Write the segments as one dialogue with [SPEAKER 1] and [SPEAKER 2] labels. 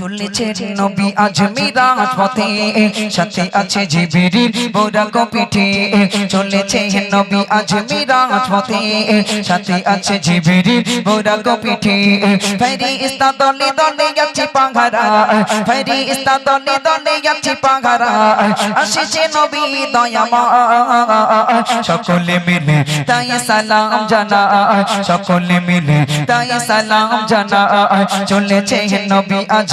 [SPEAKER 1] চলেছে নবী আজ মিরাজ পথে। সাথে আছে জিবিরিল বোরাক পিঠে চলেছে নবী আজ মিরাজ পথে। সাথে আছে জিবিরিল বোরাক পিঠে ফেরিস্তা দলে দলে যাচ্ছে পাহারা। ফেরিস্তা দলে দলে যাচ্ছে পাহারা। আসিছে নবী দয়ামা সকলে মিলে তাই সালাম জানা সকলে মিলে তাই সালাম জানা চলেছে নবী আজ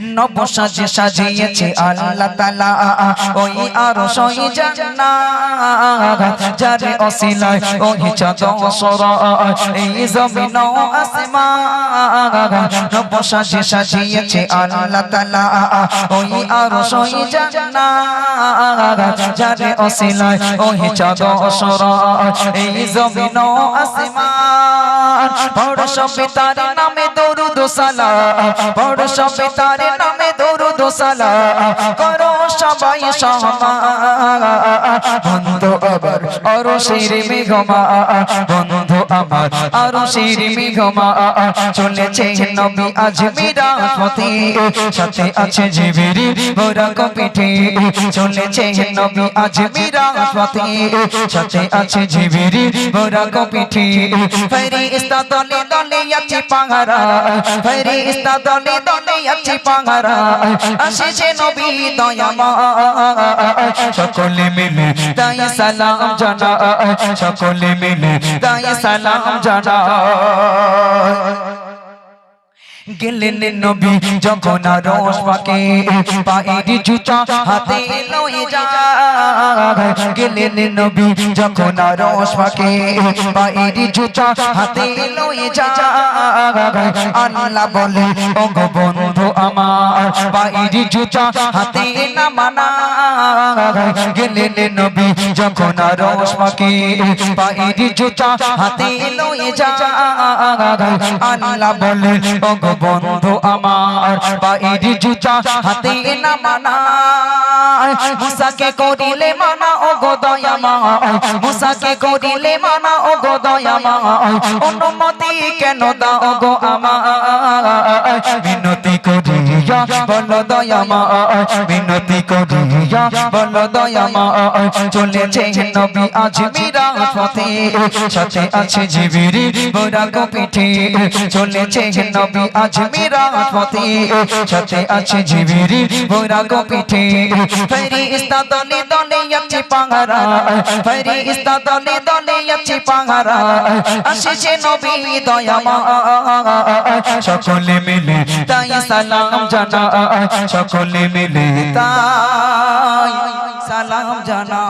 [SPEAKER 1] নব সাজে সাজিয়েছে আল্লাহ তালা ওই আরও সই যারে অসিলায় ওই চাঁদ এই জমিন নব সাজে সাজিয়েছে আল্লাহ তালা ওই আরও সই যারে অসিলায় ওই চাঁদ এই জমিন আসমান। বড় সবে তার নামে দরুদ সালাম বড় সবে তার নামে দরুদ সালাম করো সবাই বন্ধু আবার আরও শির মেঘমা। বন্ধু আমার আরও শির মেঘমা। চলেছে নবী আজ মিরাজ সাথে আছে জিবিরি বোরাক পিঠে। চলেছে নবী আজ মিরাজ সাথে আছে জিবিরি বোরাক পিঠে। ফেরিস্তা দলে দলে আছে পাহারা। ফেরিস্তা দলে দলে আছে পাহারা। আসিছে নবী দয়ামা। সকলে মিলে তাই সালাম জানা সকলে মিলে তাই সালাম জানা গেলেন নবী যখন রস পাকে, পায়ের জুতা হাতে লয়ে যা গেলেন নবী যখন রস পাকে, পায়ের জুতা হাতে লয়ে যা আল্লাহ বলে ও গো বন্ধু আমার পায়ের জুতা হাতে না মানা। গেলেন নবী যখন আর ওসমাকে পায়ের জুতা হাতে লয়ে যা আল্লাহ বলে ও বন্ধু আমার পায়ের জুতা হাতে না মানা। মুসাকে করিলে মানা ও গো দয়ামা। মুসাকে করিলে মানা ও গো দয়ামা। অনুমতি কেন দাও গো আমার বিনতি করিয়া, বল দয়ামা। বিনতি করিয়া, বল দয়ামা। চলেছে নবী, আজ মিরাজ পথে সাথে আছে জিবিরি বোরাক পিঠে। চলেছে নবী, আজ মিরাজ পথে সাথে আছে জিবিরি বোরাক পিঠে। ফেরিস্তা দলে দলে যাচ্ছে পাহারা ফেরিস্তা দলে দলে যাচ্ছে পাহারা। আসিছে নবী দয়ামা সকলে মিলে তাই সালাম জানা সকলে মিলে তাই সালাম জানা।